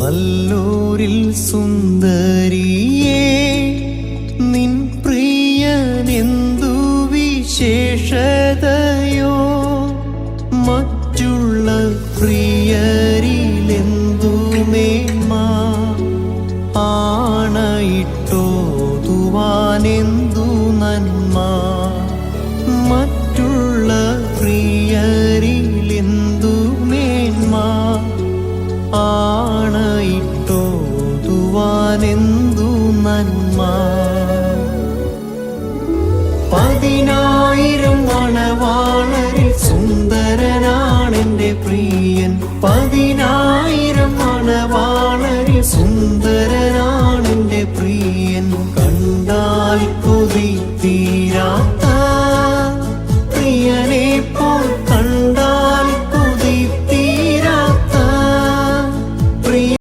നല്ലൂരിൽ സുന്ദരിയേ നിൻ പ്രിയനെന്തു വിശേഷതയോ? മറ്റുള്ള പ്രിയരിലെന്തു മേന്മ? ആണയിട്ടോതുവാനെന്തു നന്മ? താനെന്തു നന്മ? പതിനായിരം മണവാളരിൽ സുന്ദരനാണെന്റെ പ്രിയൻ. പതിനായിരം മണവാളരിൽ സുന്ദരനാണെന്റെ പ്രിയൻ. കണ്ടാൽ കൊതിത്തീ